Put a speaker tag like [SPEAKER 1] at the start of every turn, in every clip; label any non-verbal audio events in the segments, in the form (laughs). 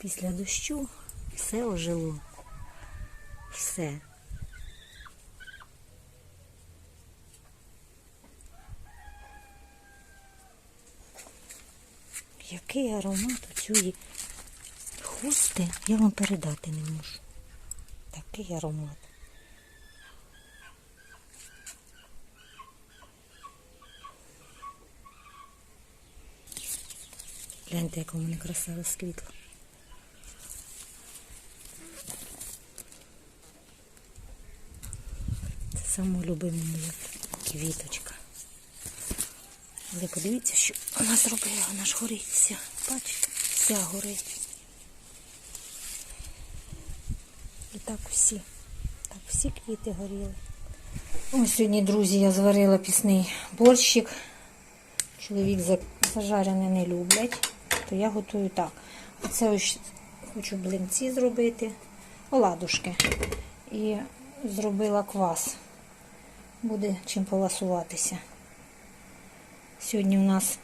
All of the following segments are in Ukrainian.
[SPEAKER 1] Після дощу все ожило. Все. Який аромат у цієї хусти я вам передати не можу. Такий аромат. Гляньте, як у мене красиве світло. Це саме любима квіточка. Але подивіться, що вона зробила, вона ж горить вся. Бачите, вся горить. І так усі. Так всі квіти горіли. Ось сьогодні, друзі, я зварила пісний борщик. Чоловік за- зажарене не люблять, то я готую так. Оце ось хочу блинці зробити, оладушки. І зробила квас. Буде чим поласуватися. Сьогодні у нас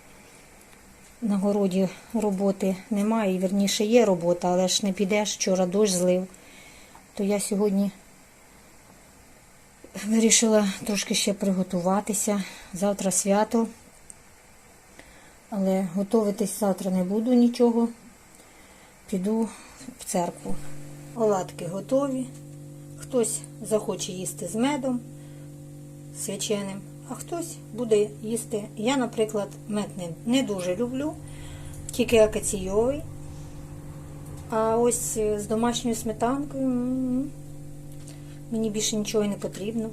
[SPEAKER 1] на городі роботи немає, верніше є робота, але ж не підеш, вчора дощ злив. То я сьогодні вирішила трошки ще приготуватися. Завтра свято. Але готуватись завтра не буду нічого. Піду в церкву. Оладки готові. Хтось захоче їсти з медом свяченим, а хтось буде їсти. Я, наприклад, мед не, дуже люблю, тільки акаційовий. А ось е, з домашньою сметанкою мені більше нічого не потрібно.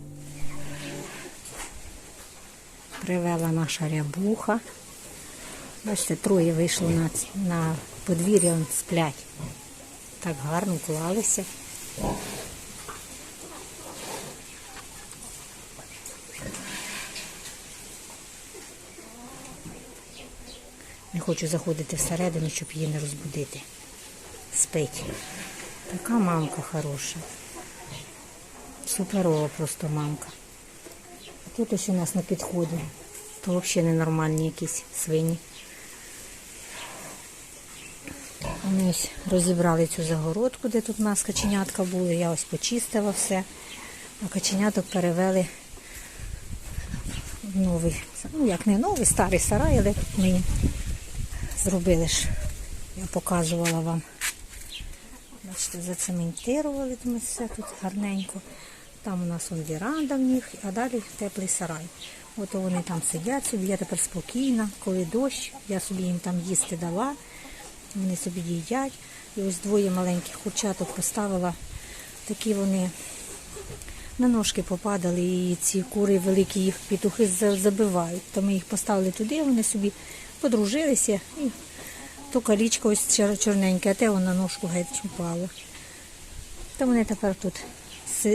[SPEAKER 1] Привела наша рябуха. Бачите, троє вийшло на, на подвір'я, сплять. Так гарно клалися. Хочу заходити всередину, щоб її не розбудити. Спить. Така мамка хороша. Суперова просто мамка. А тут ось у нас на підході. То взагалі ненормальні якісь свині. Вони ось розібрали цю загородку, де тут у нас каченятка були. Я ось почистила все. А каченяток перевели в новий, ну як не новий, старий сарай, але ми їм зробили ж. Я показувала вам. Бачите, зацементирували ми все тут гарненько. Там у нас он віранда в них, а далі теплий сарай. От вони там сидять собі, я тепер спокійна, коли дощ, я собі їм там їсти дала, вони собі їдять. І ось двоє маленьких курчаток поставила, такі вони на ножки попадали, і ці кури великі їх петухи забивають. То ми їх поставили туди, вони собі подружилися і то калічка ось чорненьке, а те воно на ножку геть впало. То вони тепер тут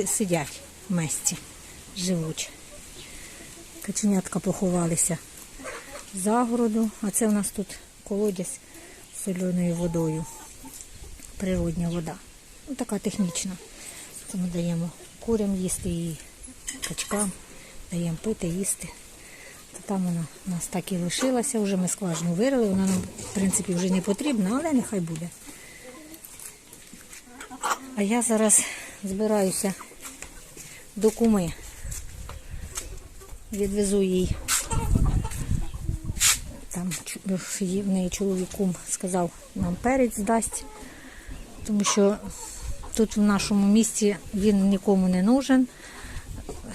[SPEAKER 1] сидять в месті, живуть. Каченятка поховалися в загороду, а це у нас тут колодязь з соленою водою. Природня вода. Ну, така технічна. Це ми даємо курям їсти і качкам, даємо пити, їсти. То там вона у нас так і лишилася, вже ми скважину вирили, вона нам, в принципі, вже не потрібна, але нехай буде. А я зараз збираюся до куми. Відвезу їй. Там в неї чоловік кум сказав, нам перець дасть, тому що тут в нашому місті він нікому не нужен.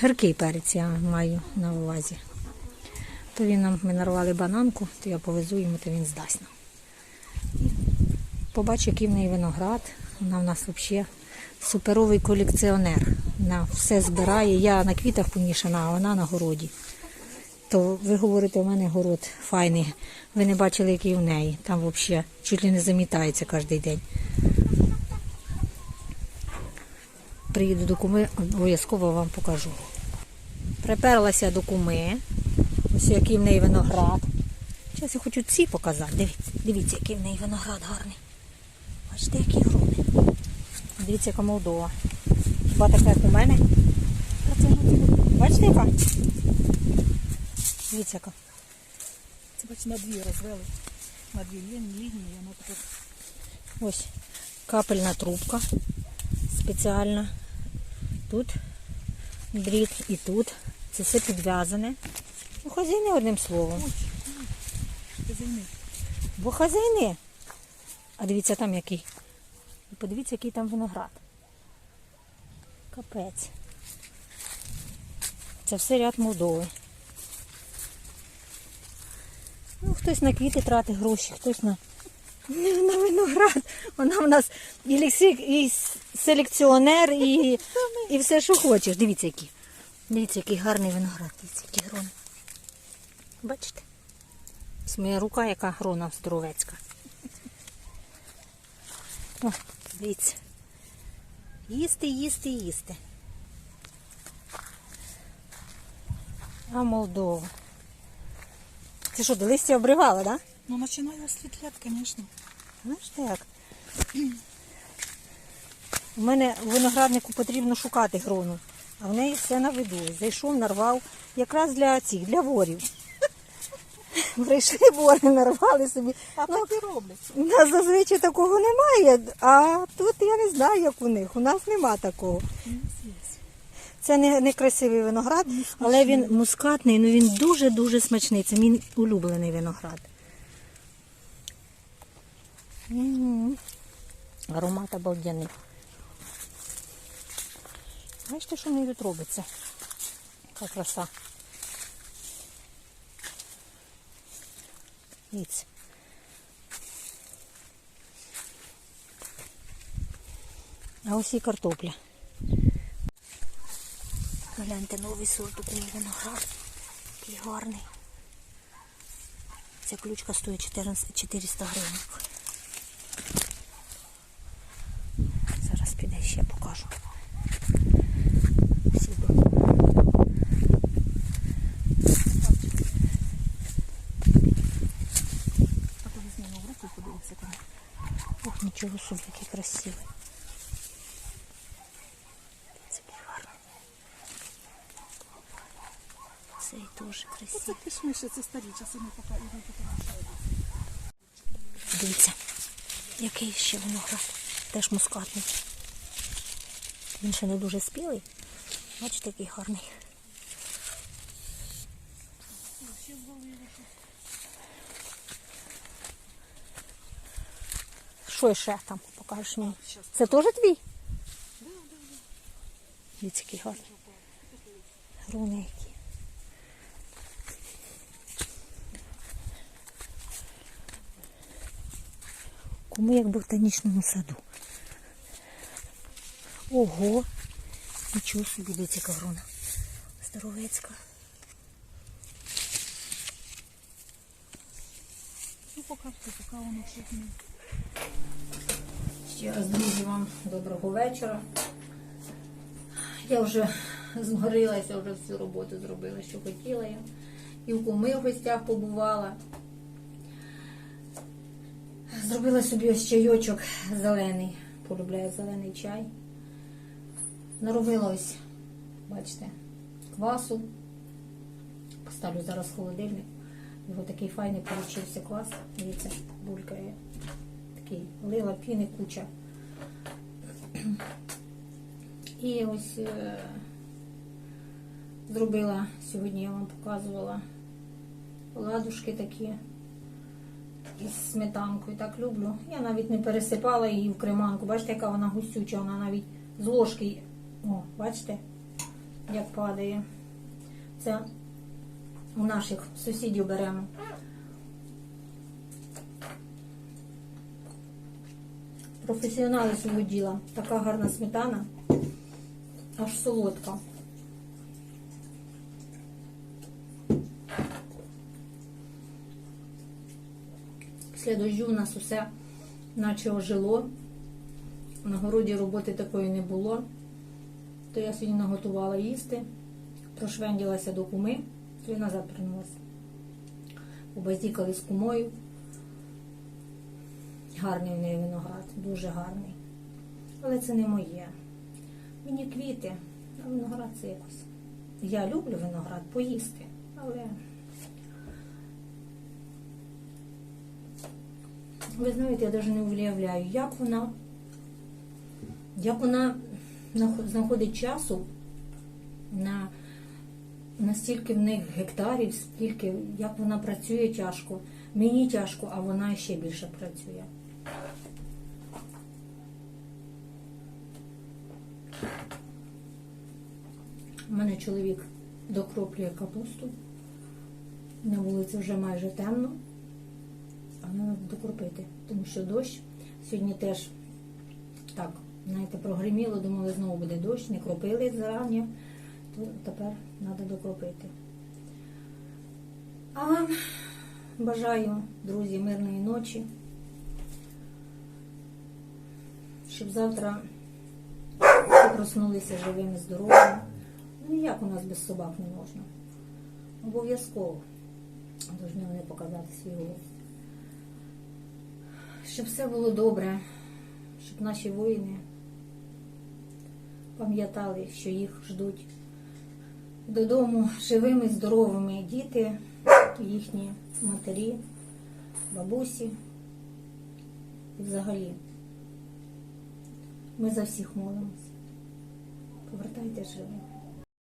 [SPEAKER 1] Гіркий перець я маю на увазі. То він нам ми нарвали бананку, то я повезу йому, то він здасть нам. Побачу, який в неї виноград. Вона в нас взагалі суперовий колекціонер. Вона все збирає. Я на квітах помішана, а вона на городі. То ви говорите, у мене город файний. Ви не бачили, який в неї. Там взагалі чуть ли не замітається кожен день. Приїду до куми, обов'язково вам покажу. Приперлася до куми. Ось який в неї виноград. Зараз я хочу ці показати. Дивіться, дивіться, який в неї виноград гарний. Бачите, який грубий. Дивіться, яка Молдова. Хіба така, як у мене? Бачите, яка? Дивіться, яка.
[SPEAKER 2] Це бач на дві розвели. На дві лінії, воно тут
[SPEAKER 1] Ось. капельна трубка спеціальна. Тут дріт і тут. Це все підв'язане. Ну, хазяїни одним словом. Бо хазяїни. А дивіться там який. І Подивіться, який там виноград. Капець. Це все ряд Молдови. Ну, хтось на квіти тратить гроші, хтось на, (laughs) на виноград. Вона в нас і, лексик, і с- селекціонер, і, і все, що хочеш. Дивіться, який. Дивіться, який гарний виноград. Дивіться, який грон. Бачите? Ось моя рука, яка грона здоровецька. О, дивіться. Їсти, їсти, їсти. А Молдова. Це що, до листя обривала, так? Да?
[SPEAKER 2] Ну, начинаю осветлять, конечно.
[SPEAKER 1] Знаєш як? У мене в винограднику потрібно шукати грону, а в неї все на виду. Зайшов, нарвав якраз для цих, для ворів. (laughs) Прийшли вори, нарвали собі.
[SPEAKER 2] А
[SPEAKER 1] Ну,
[SPEAKER 2] так і роблять.
[SPEAKER 1] у нас зазвичай такого немає, а тут я не знаю, як у них. У нас нема такого. Це не, не красивий виноград, але він мускатний, ну він дуже-дуже смачний. Це мій улюблений виноград. М. Аромат обалденний. Бачите, що в неї тут робиться? Яка краса. Дивіться. А ось і картопля. Гляньте, новий сорт такий виноград. Такий гарний. Ця ключка стоїть 14 400 гривень. Зараз піде ще покажу. Сюди.
[SPEAKER 2] А то візьми його в руку і подивися там.
[SPEAKER 1] Собі, який красивий. Це гарний. Цей
[SPEAKER 2] Оце
[SPEAKER 1] красивий.
[SPEAKER 2] кишмиші, це старі часи, поки і не
[SPEAKER 1] Дивіться, який ще виноград. Теж мускатний. Він ще не дуже спілий. Бачите, який гарний. Що ще там? Покажеш мені. Це теж твій? Дивіться, який гарний. Груни які. Кому як в ботанічному саду. Ого! Нічого собі, дивіться, яка груна. Здоровецька.
[SPEAKER 2] Ну, поки, поки воно ще не.
[SPEAKER 1] Ще раз, друзі, вам доброго вечора. Я вже згорилася, вже всю роботу зробила, що хотіла я. І в куми в гостях побувала. Зробила собі ось чайочок зелений. Полюбляю зелений чай. Наробила ось, бачите, квасу. Поставлю зараз в холодильник. Його такий файний получився квас. Дивіться, булькає. Такий лила піни куча. І ось е, зробила, сьогодні я вам показувала ладушки такі із сметанкою. Так люблю. Я навіть не пересипала її в креманку. Бачите, яка вона густюча, вона навіть з ложки. О, бачите, як падає. Це у наших сусідів беремо. Професіонали свого діла. Така гарна сметана, аж солодка. Після дощу у нас усе наче ожило. На городі роботи такої не було. То я сьогодні наготувала їсти, прошвенділася до куми, то й назад вернулася. Побазікали з кумою. Гарний в неї виноград, дуже гарний. Але це не моє. Мені квіти, а виноград це якось. Я люблю виноград поїсти, але ви знаєте, я навіть не уявляю, як вона як вона знаходить часу на настільки в них гектарів, стільки, як вона працює тяжко. Мені тяжко, а вона ще більше працює. У мене чоловік докроплює капусту. На вулиці вже майже темно, а треба докропити, тому що дощ сьогодні теж так, знаєте, прогриміло, думали, знову буде дощ, не кропили зарані, то тепер треба докропити. А вам бажаю, друзі, мирної ночі, щоб завтра проснулися живими, здоровими. Ну як у нас без собак не можна? Обов'язково повинні вони показати свій голос. Щоб все було добре, щоб наші воїни пам'ятали, що їх ждуть додому живими, здоровими діти, їхні матері, бабусі. І взагалі ми за всіх молимось. Повертайте живими.